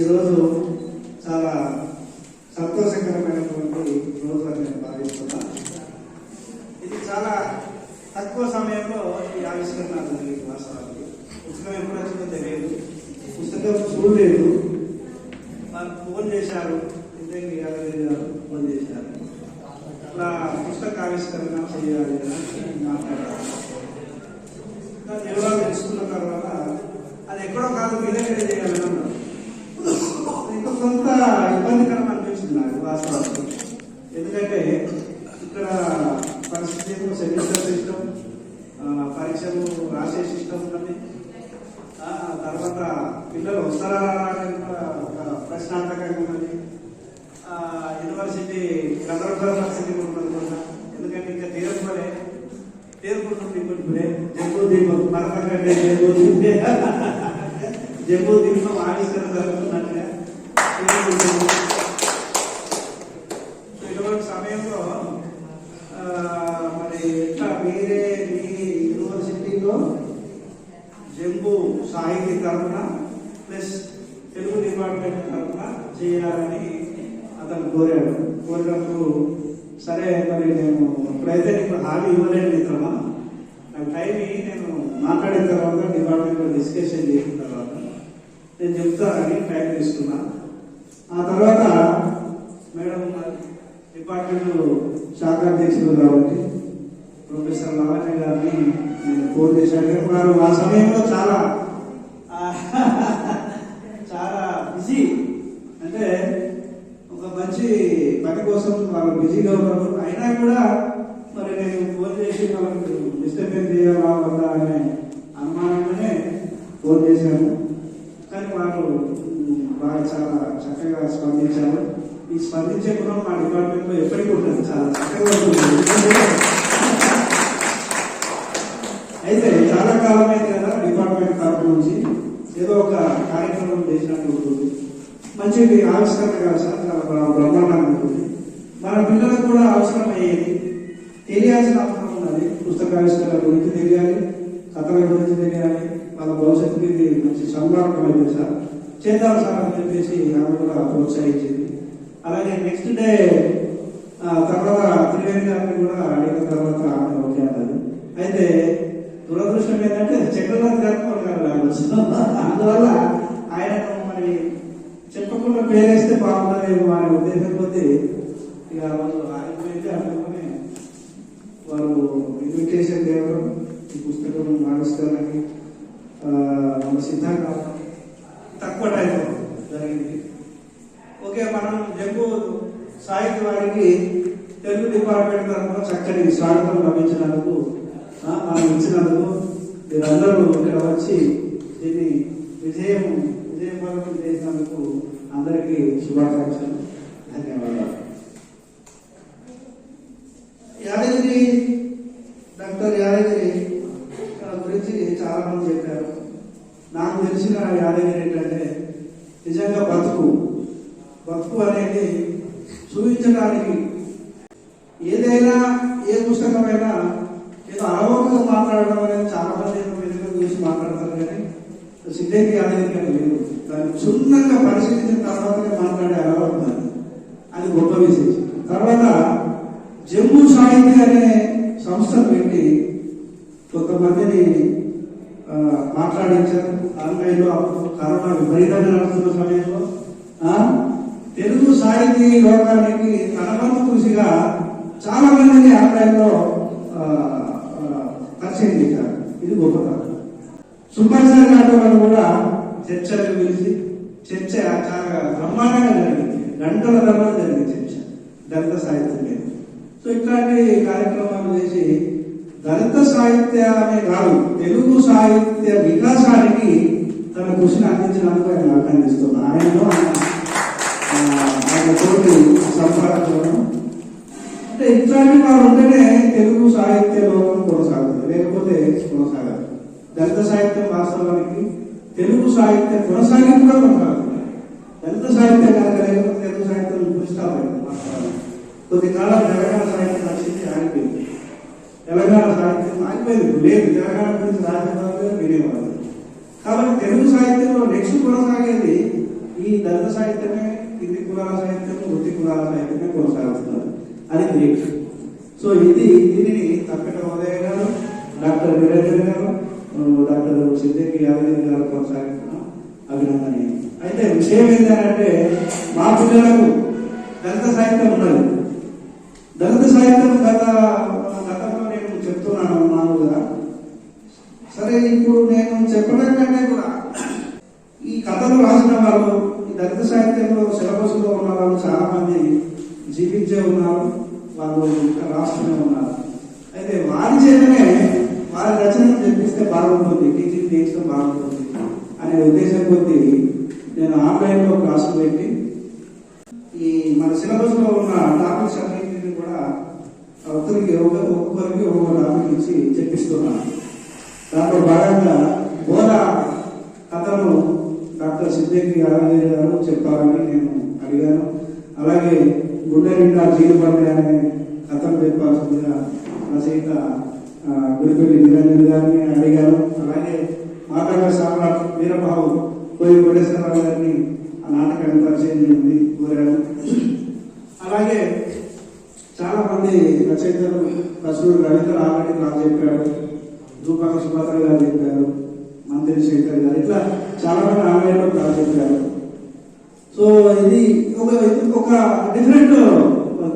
ఈరోజు చాలా సంతోషకరమైనటువంటి రోజు అని నేను భావిస్తున్నాను. ఇది చాలా తక్కువ సమయంలో ఈ ఆవిష్కరణ జరిగింది వాస్తవానికి. పుస్తకం ఎప్పుడు వచ్చిందో తెలియదు. పుస్తకం చూడలేదు. వాళ్ళు ఫోన్ చేశారు. ఇంతేంటి యాదగిరి గారు ఫోన్ చేశారు. అట్లా పుస్తక ఆవిష్కరణ చేయాలి అని మాట్లాడారు. దాని వివరాలు తెలుసుకున్న తర్వాత అది ఎక్కడో కాదు మీ దగ్గర అన్నారు ఇంకా కొంత ఇబ్బందికరం అనిపించింది నాకు వాస్తవానికి ఎందుకంటే ఇక్కడ పరిస్థితి ఏమో సెమిస్టర్ సిస్టమ్ పరీక్షలు రాసే సిస్టమ్ ఉన్నది. తర్వాత పిల్లలు వస్తారా రారా అనేది ఒక ప్రశ్నార్థకంగా ఉన్నది. యూనివర్సిటీ గందరగోళ పరిస్థితి ఉంటుంది కూడా. ఎందుకంటే ఇంకా తీర్పులే తీర్పుంటుంది ఇప్పుడే జంబూ దీపం మరొక జంబూ దీపం. జంబూ దీపం ఆవిష్కరణ జరుగుతున్నట్టుగా తీర్పుంటుంది. ఇటువంటి సమయంలో ఆ, మరి ఎట్లా వేరే మీ యూనివర్సిటీలో జంబూ సాహితీ తరఫున ప్లస్ తెలుగు డిపార్ట్మెంట్ తరఫున చేయాలని అతను కోరాడు. కోరినప్పుడు సరే మరి నేను ఇప్పుడైతే నీకు హామీ ఇవ్వలేను మిత్రమా నాకు టైం ఇయ్యి, నేను మాట్లాడిన తర్వాత డిపార్ట్మెంట్లో డిస్కషన్ చేసిన తర్వాత నేను చెప్తానని టైం తీసుకున్నా ఆ తర్వాత మేడం డిపార్ట్మెంట్ శాఖ అధ్యక్షులు కాబట్టి ప్రొఫెసర్ లావణ్య గారిని నేను ఫోన్ చేశాను. వారు ఆ సమయంలో చాలా ఆ, చాలా బిజీ అంటే వచ్చి పని కోసం వాళ్ళు బిజీగా ఉన్నారు. అయినా కూడా మరి నేను ఫోన్ చేసి వాళ్ళకి డిస్టర్బెన్స్ చేయాలా వద్దా అనే అనుమానంగానే ఫోన్ చేశాను. కానీ వారు బాగా చాలా చక్కగా స్పందించారు. ఈ స్పందించే గుణం మా డిపార్ట్మెంట్లో ఎప్పటికీ ఉంటుంది చాలా చక్కగా ఉంటుంది. అయితే చాలా కాలం అయితే కదా డిపార్ట్మెంట్ తరఫు నుంచి ఏదో ఒక కార్యక్రమం చేసినట్టు ఉంటుంది వచ్చేది ఆవిష్కరణ కాదు సార్ బ్రహ్మాండంగా ఉంటుంది. మన పిల్లలకు కూడా అవసరం అయ్యేది తెలియాల్సిన అవసరం ఉన్నది. పుస్తకావిష్కరణ గురించి తెలియాలి కథల గురించి తెలియాలి వాళ్ళ భవిష్యత్తు ఇది మంచి సంభావనమైంది సార్ చేద్దాం సార్ అని చెప్పేసి ఆమె కూడా ప్రోత్సహించింది. అలాగే నెక్స్ట్ డే తర్వాత త్రివేణి గారిని కూడా అడిగిన తర్వాత ఆమె ఓకే అన్నది. అయితే దురదృష్టం ఏంటంటే చక్రవర్తి గారు అందువల్ల పేరేస్తే బాగుంటుందేమో అనే ఉద్దేశం కొద్దీ ఇక వాళ్ళు ఆగిపోయింది అందుకని వారు ఇన్విటేషన్ దేవడం ఈ పుస్తకం ఆవిష్కరణకి మన మన సిద్ధంగా తక్కువ టైంలో జరిగింది. ఓకే మనం జంబు సాహిత్య వారికి తెలుగు డిపార్ట్మెంట్ తరఫున చక్కని స్వాగతం లభించినందుకు ఆ, మనం ఇచ్చినందుకు మీరందరూ ఇక్కడ వచ్చి దీన్ని విజయం విజయవంతం చేసినందుకు అందరికీ శుభాకాంక్షలు. ధన్యవాదాలు యాదగిరి డాక్టర్ యాదగిరి ఆ, గురించి చాలా మంది చెప్పారు నాకు తెలిసిన యాదగిరి ఏంటంటే నిజంగా బతుకు బతుకు అనేది చూపించడానికి ఏదైనా ఏ పుస్తకమైనా ఏదో అలవోకగా మాట్లాడడం అనేది చాలా మంది ఏదో వెనుక చూసి మాట్లాడతారు కానీ సిద్ధంగా యాదగిరి గారు లేదు దాన్ని క్షుణ్ణంగా పరిశీలించిన తర్వాతనే మాట్లాడే అలవాటు ఉన్నది అది గొప్ప విశేషం తర్వాత జమ్మూ సాహిత్య అనే సంస్థను పెట్టి కొంతమందిని మాట్లాడించారు. ఆన్లైన్లో అప్పుడు కరోనా విపరీతంగా నడుస్తున్న సమయంలో తెలుగు సాహితీ లోకానికి తనవంతు కృషిగా చాలా మందిని ఆన్లైన్లో పరిచయం చేశారు. ఇది గొప్పతనం సుబ్బాసారి నాటో వాళ్ళు కూడా చర్చలు పిలిచి చర్చ చాలా బ్రహ్మాండంగా జరిగింది. గంటల తర్వాత జరిగింది చర్చ. దళిత సాహిత్యం మీద. సో ఇట్లాంటి కార్యక్రమాలు చేసి దళిత సాహిత్యాన్ని కాదు తెలుగు సాహిత్య వికాసానికి తన కృషిని అందించినందుకు ఆయన అభినందిస్తున్నా ఆయనలో ఆయన తోటి సంపాదకులను అంటే ఇట్లాంటి వారు ఉంటేనే తెలుగు సాహిత్య లోకం కొనసాగుతుంది లేకపోతే కొనసాగదు. దళిత సాహిత్యం వాస్తవానికి తెలుగు సాహిత్యం కొనసాగింపు కూడా కొనసాగుతుంది. దళిత సాహిత్యం కనుక లేకపోతే తెలుగు సాహిత్యం పుష్టామైంది వాస్తవానికి కొద్ది కాలం తెలంగాణ సాహిత్యం వచ్చింది ఆగిపోయింది. తెలంగాణ సాహిత్యం ఆగిపోయింది. లేదు. తెలంగాణ గురించి రాజ్యాంగంలో వినేవారు కాబట్టి తెలుగు సాహిత్యంలో నెక్స్ట్ కొనసాగేది ఈ దళిత సాహిత్యమే కింది కులాల సాహిత్యం వృత్తి కులాల సాహిత్యమే కొనసాగుతున్నారు అని తెలియదు సో ఇది దీనిని తప్పట ఉదయ గారు డాక్టర్ వీరేంద్ర గారు డాక్టర్ సిద్ధకి యాదగిరి గారు కొనసాగిస్తున్నాం అభినందనీయం. అయితే విషయం ఏంటంటే మా పిల్లలకు దళిత సాహిత్యం ఉన్నది. దళిత సాహిత్యం గత చాలా మంది జీవించే ఉన్నారు వాళ్ళు రాష్ట్రమే ఉన్నారు. అయితే వారి చేతనే వారి రచనలు చెప్పిస్తే బాగుంటుంది టీచింగ్ చేస్తే బాగుంటుంది అనే ఉద్దేశం కొద్దీ నేను ఆన్లైన్లో క్లాసులు పెట్టి ఈ మన సిలబస్లో ఉన్న టాపిక్స్ అన్నింటినీ కూడా ఒకరికి ఒక ఒక్కొక్కరికి ఒక్కొక్క టాపిక్ ఇచ్చి చెప్పిస్తున్నాను. దాంట్లో భాగంగా బోధ కథను డాక్టర్ సిద్దికి గారు చెప్పాలని నేను అడిగాను. అలాగే గుండె నిండా జీలుపల్లి అనే కథను చెప్పాల్సిందిగా రచయిత ఆ, గుడిపల్లి నిరంజన్ గారిని అడిగాను. అలాగే మాటగా సామ్రాట్ వీరబాబు కోయి కోటేశ్వరరావు గారిని ఆ నాటకాన్ని పరిచయం చేయండి కోరాను అలాగే చాలామంది రచయితలు కసూరు రవీంద్ర ఆల్రెడీ నాకు చెప్పాడు రూపాక సుభద్ర గారు చెప్పారు మంత్రి శంకర్ గారు ఇట్లా చాలా మంది ఆన్లైన్లో చెప్పారు. సో ఇది ఒక ఒక డిఫరెంట్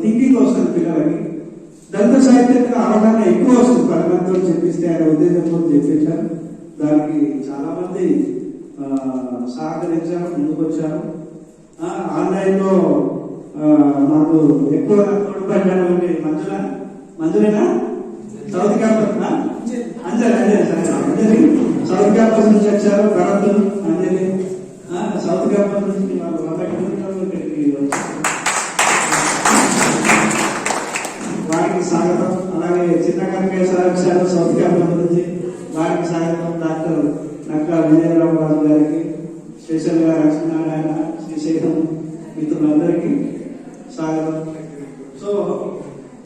థింకింగ్ వస్తుంది పిల్లలకి. దంత సాహిత్యంగా అవగాహన ఎక్కువ వస్తుంది. పది మందితో చెప్పిస్తే ఆయన ఉద్దేశంతో చెప్పించారు దానికి చాలా మంది సహకరించారు ముందుకు వచ్చారు ఆన్లైన్లో మాకు ఎక్కువ తోడ్పడినటువంటి Manjula మంజులేనా? South campus Anjali Anjali south campus నుంచి వచ్చారు భరత్ అంజలి. సౌత్ క్యాంపస్ నుంచి మాకు వంద కిలోమీటర్లు ఇక్కడికి వారికి స్వాగతం. అలాగే చిన్న కనకేశ్వర వచ్చారు సౌత్ క్యాంపస్ నుంచి వారికి స్వాగతం. డాక్టర్ నక్కా విజయరావు గారికి స్పెషల్గా లక్ష్మీనారాయణ శ్రీశైలం మిత్రులందరికీ స్వాగతం సో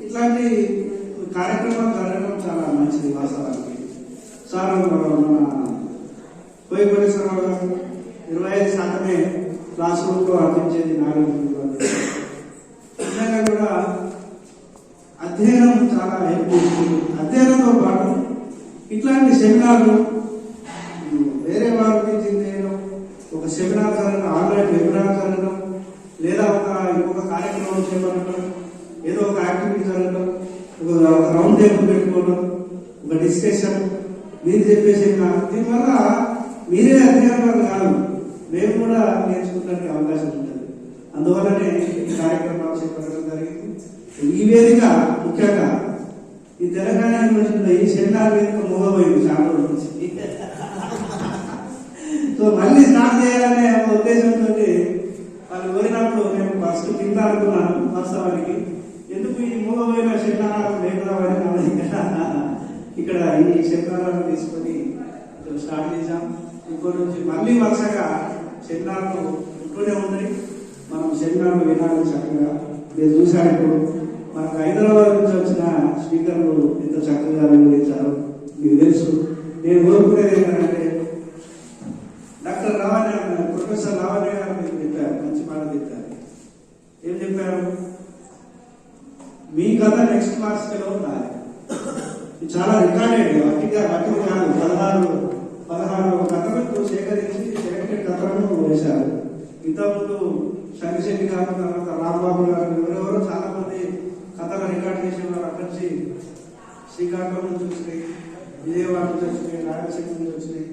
ఇట్లాంటి కార్యక్రమాలు జరగడం చాలా మంచిది వాస్తవానికి సార్ మన కోయి కోటేశ్వరరావు గారు ఇరవై ఐదు శాతమే క్లాస్ రూమ్లో అందించేది నాలుగు నిజంగా కూడా అధ్యయనం చాలా ఎక్కువ ఉంటుంది. అధ్యయనంతో పాటు ఇట్లాంటి సెమినార్లు వేరే వారి గురించి చేయడం ఒక సెమినార్ జరగడం ఆన్లైన్ వెబినార్ జరగడం లేదా ఒక ఇంకొక కార్యక్రమం చేపట్టడం ఏదో ఒక యాక్టివిటీ జరగడం ఒక రౌండ్ టేబుల్ పెట్టుకోవడం ఒక డిస్కషన్ మీరు చెప్పేసి దీనివల్ల మీరే అధ్యయనం కాదు మేము కూడా నేర్చుకోవడానికి అవకాశం ఉంటుంది. అందువల్లనే ఈ కార్యక్రమాలు చేపట్టడం జరిగింది. ఈ వేదిక ముఖ్యంగా ఈ తెలంగాణ యూనివర్సిటీలో ఈ సెమినార్ వేదిక మూగబోయింది చాలా రోజుల నుంచి. సో మళ్ళీ స్టార్ట్ చేయాలనే ఉద్దేశంతో వాళ్ళు కోరినప్పుడు నేను ఫస్ట్ కింద అనుకున్నాను వాస్తవానికి. ఎందుకు ఈ మూలమైన శనివారాలు లేకున్నామని మనం ఇక్కడ? ఇక్కడ ఈ శనివారాలు తీసుకొని స్టార్ట్ చేశాం ఇప్పటి నుంచి మళ్ళీ వరుసగా శనివారాలు ఉంటూనే ఉన్నాయి మనం శనివారం వినాలి చక్కగా. మీరు చూసారు ఇప్పుడు మనకు హైదరాబాద్ నుంచి వచ్చిన స్పీకర్లు ఎంత చక్కగా వివరించారు మీకు తెలుసు. నేను కోరుకునేది ఏంటంటే డాక్టర్ రావణ్య ప్రొఫెసర్ రావణ్య గారు మీకు చెప్పారు మంచి మాట చెప్పారు ఏం చెప్పారు మీ కథ నెక్స్ట్ క్లాస్లో ఉండాలి చాలా రికార్డెడ్ వట్టిగా వట్టిగా కాదు పదహారు పదహారు కథలకు సేకరించి సెలెక్టెడ్ కథలను వేశారు. ఇంతకుముందు శనిశెట్టి గారు తర్వాత రాంబాబు గారు ఎవరెవరో చాలా మంది కథలు రికార్డ్ చేసేవారు అక్కడి నుంచి శ్రీకాకుళం నుంచి వచ్చినాయి విజయవాడ నుంచి వచ్చినాయి రాయలసీమ నుంచి వచ్చినాయి.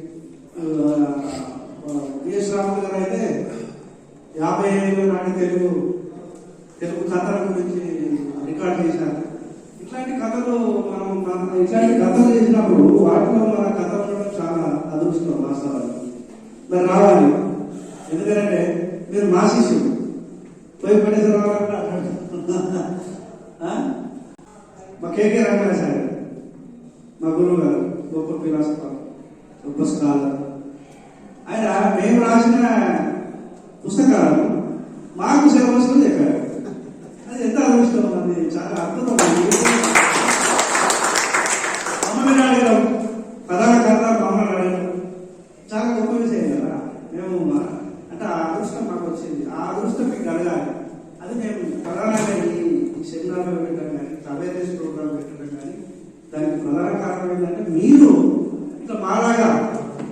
పిఎస్ రాములు గారు అయితే యాభై ఐదు నాటి తెలుగు తెలుగు కథల గురించి రికార్డ్ చేశారు. ఇట్లాంటి కథలు మనం మన- ఇట్లాంటి కథలు చేసినప్పుడు వాటిలో మన కథ ఉండడం చాలా అదృష్టం వాస్తవాలు. మరి రావాలి. ఎందుకంటే మీరు మా శిష్యులు. పోయి పడేసి రావాలంటే మా కేకే రంగారావు సార్. మా గురువు గారు గొప్ప ఫిలాసఫర్ గొప్ప స్కాలర్ ఆయన మేము రాసిన పుస్తకాలను మాకు సిలబస్లో చెప్పారు అది ఎంత అదృష్టం అది చాలా అద్భుతం మమ్మల్ని అడగడం ప్రధాన కర్త మమ్మల్ని అడగడం చాలా గొప్ప విషయం కదా మేము మా- అంటే ఆ అదృష్టం మాకు వచ్చింది ఆ అదృష్టం మీకు అడగాలి అది మేము ప్రధానంగా ఈ ఈ సెమినార్లో దానికి ప్రధాన కారణం ఏంటంటే మీరు ఇంకా మాలాగా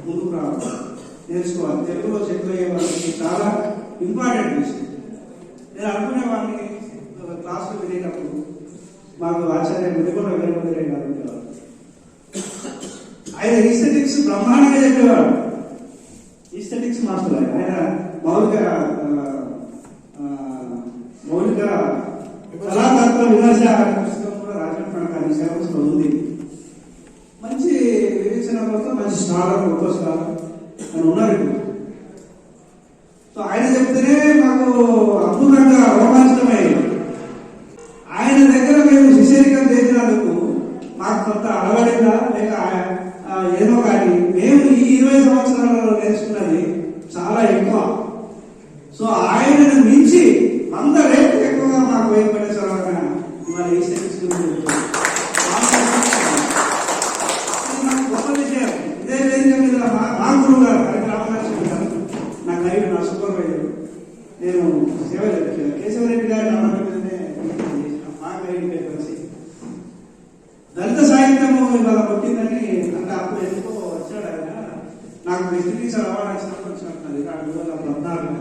ముందుకు రావాలి నేర్చుకోవాలి తెలుగులో సెటిల్ అయ్యే వాళ్ళకి చాలా ఇంపార్టెంట్ విషయం నేను అనుకునేవాడిని ఒక క్లాసులో వినేటప్పుడు మాకు ఆచార్య ముదిగొండ వీరభద్రయ్య గారు ఉండేవారు ఆయన ఈస్థెటిక్స్ బ్రహ్మాండంగా చెప్పేవాడు. ఈస్థెటిక్స్ మాస్టర్ ఆయన. ఆయన మౌలిక మౌలిక కళాతత్వ విమర్శ పుస్తకం కూడా రాజమండ్రి కానీ సిలబస్ ఉంది. మంచి వివేచన కోసం మంచి స్కాలర్ గొప్ప స్కాలర్ అని ఉన్నారు ఇప్పుడు. సో ఆయన చెప్తేనే మాకు అద్భుతంగా రోమాంచితమైంది ఆయన దగ్గర మేము శిశరికం చేసినందుకు మాకు కొంత అలవడిందా? లేక ఏదో కానీ మేము ఈ ఇరవై సంవత్సరాలలో నేర్చుకున్నది చాలా ఎక్కువ. సో ఆయనను మించి అందరూ ఎక్కువగా మాకు భయపడే మరి ఇవాళ ఈ సెన్స్ గురించి చెప్తున్నాను. ఇది నాకు గొప్ప విషయం ఇదే వేదిక మీద మా మా గురువు గారు హరి రామకృష్ణ గారు నా గైడ్ నా సూపర్వైజర్ నేను సేవ చేశాను. కేశవరెడ్డి గారి నాన్న మీదనే చేసిన మా గైడ్ పేరు కలిసి దళిత సాహిత్యము ఇవాళ కొట్టిందని అంటే అప్పుడు ఎందుకో వచ్చాడు ఆయన నాకు బెస్ట్ టీచర్ అవార్డు వచ్చినప్పుడు వచ్చినట్టున్నది రెండు వేల పద్నాలుగు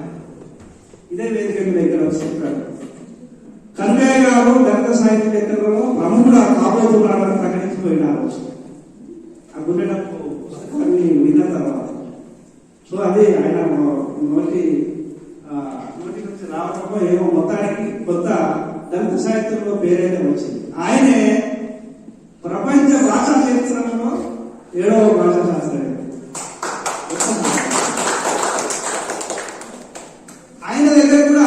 ఇదే వేదిక మీద ఇక్కడ వచ్చి చెప్పాడు కనకయ్య గారు దళిత సాహిత్యవేత్తలలో ప్రముఖుడు కాబోతున్నాడని ప్రకటించిపోయినారు ఆ గుండెనప్పు పుస్తకాన్ని విన్న తర్వాత సో అది ఆయన నోటి ఆ, నోటి నుంచి రావడంలో ఏమో మొత్తానికి కొత్త పంచాయతీల్లో సాహిత్యంలో పేరైతే వచ్చింది. ఆయనే ప్రపంచ భాషా చరిత్రలో ఏడవ భాషా శాస్త్రవేత్త ఆయన దగ్గర కూడా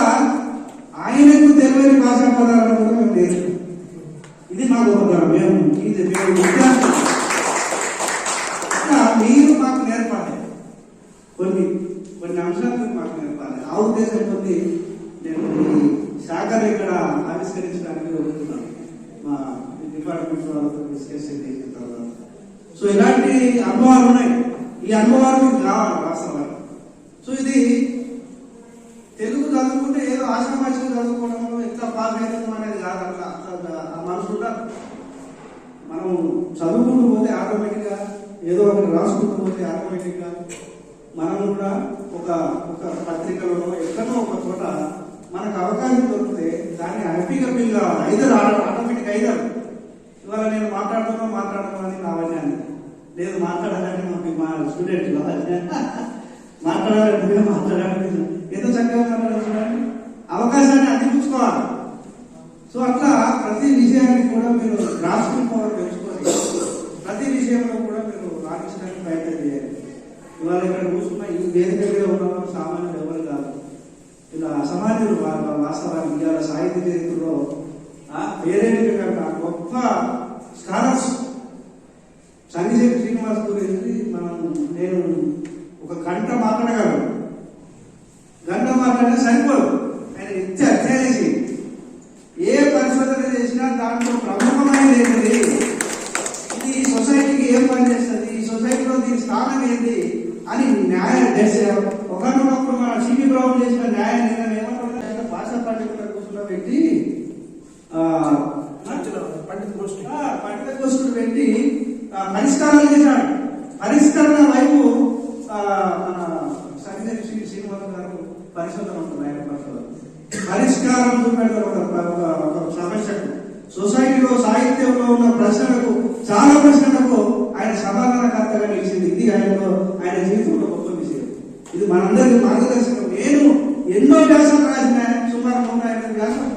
ఆయనకు తెలియని భాషా పదాలను కూడా మేము నేర్చుకున్నాం ఇది మా గొప్పతనం మేము ఇది మేము విద్యార్థులు ఇంకా మీరు మాకు నేర్పాలి కొన్ని కొన్ని అంశాలు మీరు మాకు నేర్పాలి ఆ ఉద్దేశం కొద్ది నేను ఈ శాఖను ఇక్కడ ఆవిష్కరించడానికి వెళ్తున్నాను మా డిపార్ట్మెంట్ వాళ్ళతో డిస్కషన్ చేసిన తర్వాత సో ఇలాంటి అనుభవాలు ఉన్నాయి. ఈ అనుభవాలు రావాలి కావాలి వాస్తవాలు సో ఇది తెలుగు చదువుకుంటే ఏదో ఆశామాషిగా చదువుకోవడం ఎంత పాస్ అవుతుందో అనేది కాదు అట్లా ఆ మనసు మనం చదువుకుంటూ పోతే ఆటోమేటిక్గా ఏదో ఒకటి రాసుకుంటూ పోతే ఆటోమేటిక్గా మనం కూడా ఒక ఒక పత్రికలో ఎక్కడో ఒక చోట మనకు అవకాశం దొరికితే దాన్ని హ్యాపీగా ఫీల్ కావాలి ఐదర్ ఆటోమేటిక్ ఐదర్. ఇవాళ నేను మాట్లాడుతున్నా మాట్లాడుతున్నా అని నా అవన్నీ లేదు మాట్లాడాలంటే మాకు మా స్టూడెంట్ మాట్లాడాలంటే మాట్లాడాలి ఏదో చక్కగా మాట్లాడాలి అవకాశాన్ని అందిపుచ్చుకోవాలి సో అట్లా ప్రతి విషయాన్ని కూడా మీరు గ్రాస్పింగ్ పవర్ పెంచుకొని ప్రతి విషయంలో కూడా మీరు రాణించడానికి ప్రయత్నం చేయాలి. ఇవాళ ఇక్కడ కూర్చున్న ఈ వేదిక మీద ఉన్న వాళ్ళు సామాన్యులు ఎవరు కాదు. ఇలా అసమాన్యులు వాళ్ళ వాస్తవానికి ఇవాళ సాహిత్య చరిత్రలో ఆ, గొప్ప స్కాలర్స్ సంగీత శ్రీనివాస్ గురించి మనం నేను ఒక గంట మాట్లాడగలను. గంట మాట్లాడితే సరిపోదు. ఆయన ఇచ్చే అధ్యయనం ఏ పరిశోధన చేసినా దాంట్లో ప్రముఖమైనది ఏంటిది? ఇది ఈ సొసైటీకి ఏం పని చేస్తుంది? ఈ సొసైటీలో దీని స్థానం ఏంటి? అని న్యాయ దశ. ఒకనొకప్పుడు మన సిబి బ్రౌన్ చేసిన న్యాయ నిర్ణయం ఏమంటున్నారు భాషా పండితుల కూర్చున్న పెట్టి ఆ, పండిత గోష్ఠి ఆ, పండిత గోష్ఠులు పెట్టి ఆ, పరిష్కారాలు చేశాడు. పరిష్కరణ వైపు మన సంజయ్ శ్రీ గారు పరిశోధన ఉంటుంది ఆయన పరిశోధన. పరిష్కారం చూపెడతారు ఒక సమస్యకు సొసైటీలో సాహిత్యంలో ఉన్న ప్రశ్నలకు చాలా ప్రశ్నలకు ఆయన సమాధానకర్తగా నిలిచింది ఇది ఆయనలో ఆయన జీవితంలో గొప్ప విషయం. ఇది మనందరికీ మార్గదర్శకం. నేను ఎన్నో వ్యాసాలు రాసిన సుమారు నూట ఎనిమిది వ్యాసాలు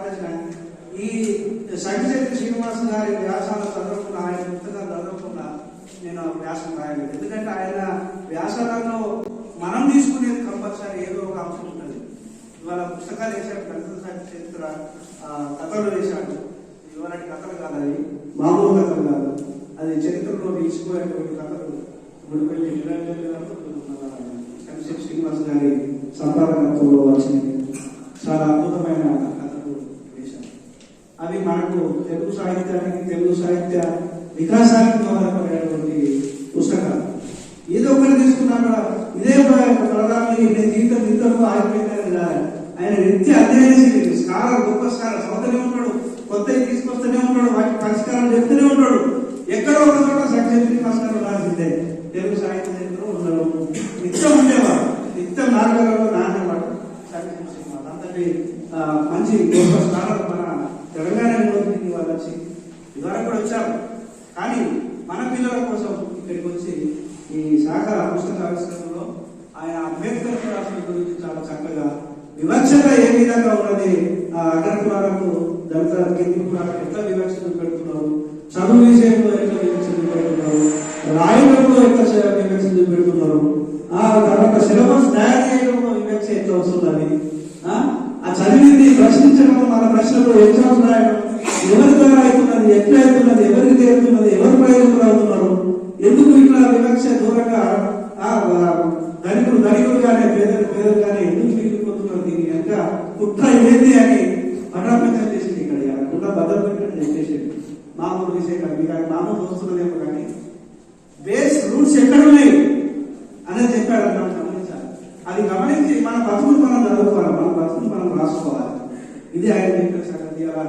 రాసిన ఈ సంగశెట్టి శ్రీనివాస్ గారి వ్యాసాల చదవకుండా నేను ఆ వ్యాసం రాయలేదు. ఎందుకంటే ఆయన వ్యాసాలలో మనం తీసుకునేది కంపల్సరీ ఏదో ఒక అంశం ఉంటుంది. ఇవాళ పుస్తకాలు వేసాడు దళిత సాహిత్య చరిత్ర కథలు వేశాడు. ఇవాళ కథలు కాదు అది మామూలు కథలు కాదు. అది చరిత్రలో నిలిచిపోయేటువంటి కథలు. గుడిపల్లి నిరంజన్ గారు మన శ్రీనివాస్ గారి సంపాదకత్వంలో వచ్చినవి చాలా అద్భుతమైన కథలు వేశారు అవి మనకు తెలుగు సాహిత్యానికి తెలుగు సాహిత్య వికాసానికి దోహదపడేటువంటి పుస్తకాలు. ఏదో ఒకటి తీసుకున్నా ఇదే ప్రధాని నేను జీవితం ఇంతకు ఆగిపోయిందని కాదు. ఆయన నిత్య అధ్యయనశీలి స్కాలర్ గొప్ప స్కాలర్ చదువుతూనే ఉంటాడు కొత్తవి తీసుకొస్తూనే ఉంటాడు వాటి పరిష్కారం చెప్తూనే ఉంటాడు ఎక్కడో ఒక చోట సక్సెస్ఫుల్ పరిష్కారం ఉండాల్సిందే తెలుగు సాహిత్య చరిత్ర ఉండడం నిత్యం ఉండేవాడు నిత్యం నాలుగు నానేవాడు సబ్జెక్ట్ అంతటి మంచి గొప్ప స్కాలర్ మన తెలంగాణ యూనివర్సిటీ వాళ్ళు వచ్చి ఇదివరకు కూడా వచ్చారు కానీ మన పిల్లల కోసం ఇక్కడికి వచ్చి ఈ శాఖ పుస్తక ఆవిష్కరణలో ఆయన అంబేద్కర్ రాసిన గురించి చాలా చక్కగా వివక్షత ఏ విధంగా ఉన్నది ఆ అగ్రకులాలకు వరకు దళిత కింది కులాలకు ఎట్లా వివక్ష పెడుతున్నావు? చదువు విషయంలో ఎట్లా వివక్ష పెడుతున్నావు? రాయడంలో ఎట్లా చే- పెడుతున్నారు ఆ తర్వాత సిలబస్ తయారు చేయడంలో వివక్ష ఎట్లా వస్తుందని ఆ? చదివింది ప్రశ్నించడంలో మన ప్రశ్నలు ఎగ్జామ్స్ రాయడం ఎవరి ద్వారా అవుతున్నది ఎట్లా అవుతున్నది ఎవరికి చేరుతున్నది ఎవరు ప్రయోజకులు అవుతున్నారు ఎందుకు ఇట్లా వివక్ష దూరంగా ఆ, ఆ, ధనికులు ధనికులు కానీ పేదలు పేదలు కానీ ఎందుకు మిగిలిపోతున్నారు దీని కనుక కుట్ర ఏంది అని పటాపించం చేసింది ఇక్కడ కుట్ర భద్రత పెట్టడం చేసేది మామూలు విషయం మీకు మామూలు వస్తున్నదేమో కానీ బేస్ రూట్స్ ఎక్కడ ఉన్నాయి అనేది చెప్పాడు మనం గమనించాలి అది గమనించి మన బతుకులు మనం చదువుకోవాలి మన బతుకులు మనం రాసుకోవాలి అని చెప్పేసి చెప్పిన అలా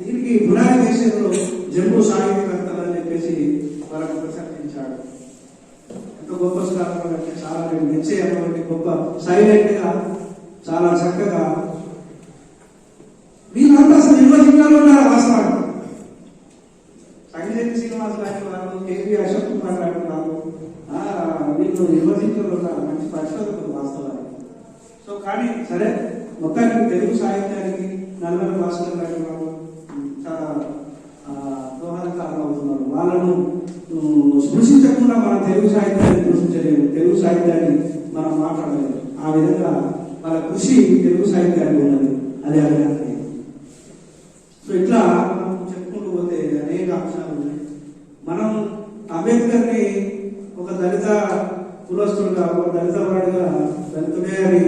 దీనికి పునాది దేశంలో జంబూ సాహిత్యకర్తలు అని చెప్పేసి వాళ్ళకు ప్రశంసించాడు ఎంత గొప్ప స్థానం అంటే చాలా నేను మెచ్చే అటువంటి గొప్ప సైలెంట్గా చాలా చక్కగా వీళ్ళంతా అసలు నిర్వచనాలు ఉన్నారు వాస్తవానికి? సంగీత శ్రీనివాస్ లాంటి వాళ్ళు కేవీ అశోక్ కుమార్ లాంటి వాళ్ళు ఆ, వీళ్ళు విమర్శించడంలో ఉన్నారు. మంచి పరిశోధకులు వాస్తవానికి. సో కానీ సరే మొత్తానికి తెలుగు సాహిత్యానికి నలుగురు భాషలు లాంటి చాలా ఆ, అవుతున్నారు వాళ్ళను ఉమ్, స్పృశించకుండా మన తెలుగు సాహిత్యాన్ని స్పృశించలేము తెలుగు సాహిత్యాన్ని మనం మాట్లాడలేము. ఆ విధంగా వాళ్ళ కృషి తెలుగు సాహిత్యానికి ఉన్నది. అది అడగాలి సో ఇట్లా మనం చెప్పుకుంటూ పోతే అనేక అంశాలు ఉన్నాయి. మనం అంబేద్కర్ని ఒక దళిత కులస్తుడుగా ఒక దళిత వాడిగా దళితుడే అని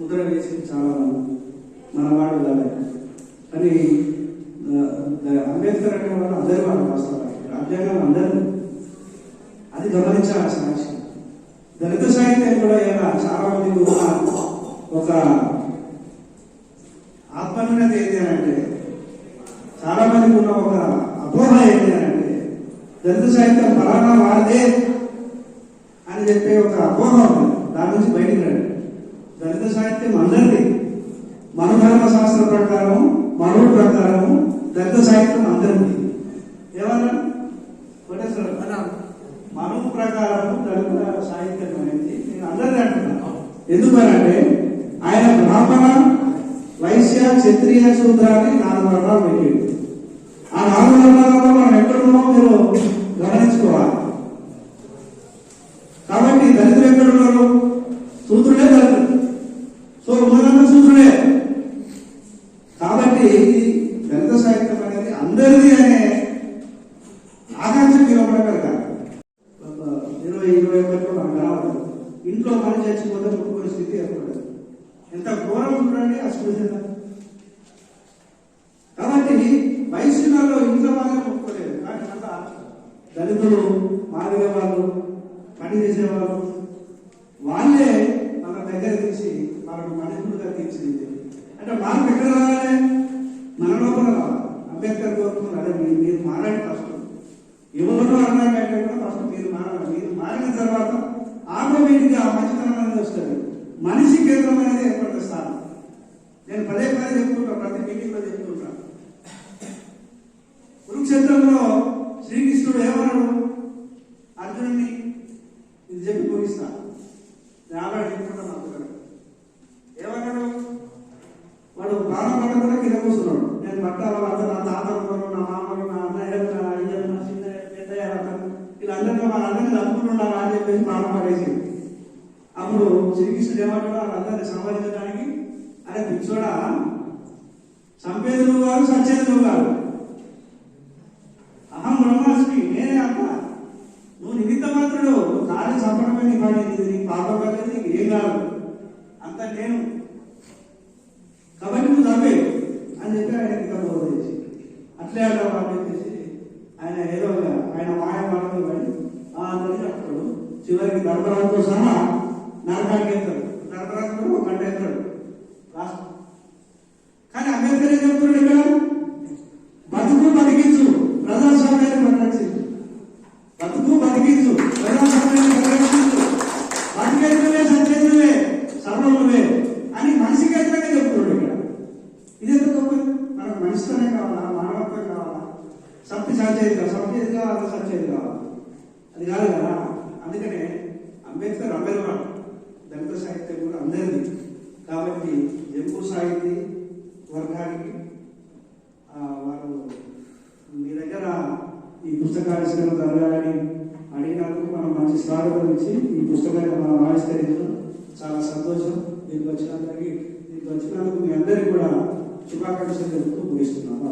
ముద్ర వేసింది చాలా మంది మన వాడు అని అంబేద్కర్ అనే వాడు అందరి వాడు వాస్తవానికి. రాజ్యాంగం అందరూ అది గమనించాల్సిన విషయం దళిత సాహిత్యం కూడా ఇలా చాలా మందికి ఉన్న ఒక ఆత్మన్యూనత ఏంటి అంటే చాలా మందికి ఉన్న ఒక అపోహ ఏంటి అంటే దళిత సాహిత్యం ఫలానా వాడిదే అని చెప్పే ఒక అపోహ ఉంది. దాని నుంచి బయటకు రండి. దళిత సాహిత్యం అందరిది. శాస్త్ర ప్రకారం మనవుల ప్రకారం దళిత సాహిత్యం అందరిది ఏమన్నా? కోటేశ్వర మన మనువు ప్రకారం దళిత సాహిత్యం అనేది నేను అందరినీ అంటున్నాను ఎందుకనంటే ఆయన బ్రాహ్మణ వైశ్య క్షత్రియ సూత్రాన్ని నాలుగు వర్ణాలు పెట్టింది ఆ నాలుగు వర్ణాలలో మనం ఎక్కడున్నామో మీరు గమనించుకోవాలి. కాబట్టి దళితులు ఎక్కడున్నారు? సూత్రుడే దళితులు. సో మూలంగా సూత్రుడే కాబట్టి చంపేది నువ్వు కాదు సెర్చ్ అయింది కదా సర్చ్ అయింది అది కాదు కదా. అందుకనే అంబేద్కర్ అంబేద్కర్ దళిత సాహిత్యం కూడా అందరిది. కాబట్టి జంపు సాహితీ వర్గానికి వారు మీ దగ్గర ఈ పుస్తకావిష్కరణ జరగాలని అడిగినందుకు మనం మంచి స్వాగతం ఇచ్చి ఈ పుస్తకాన్ని మనం ఆవిష్కరించడం చాలా సంతోషం. మీకు వచ్చినందరికీ మీకు వచ్చినందుకు మీ అందరికీ కూడా శుభాకాంక్షలు తెలుపుతూ ముగిస్తున్నాను.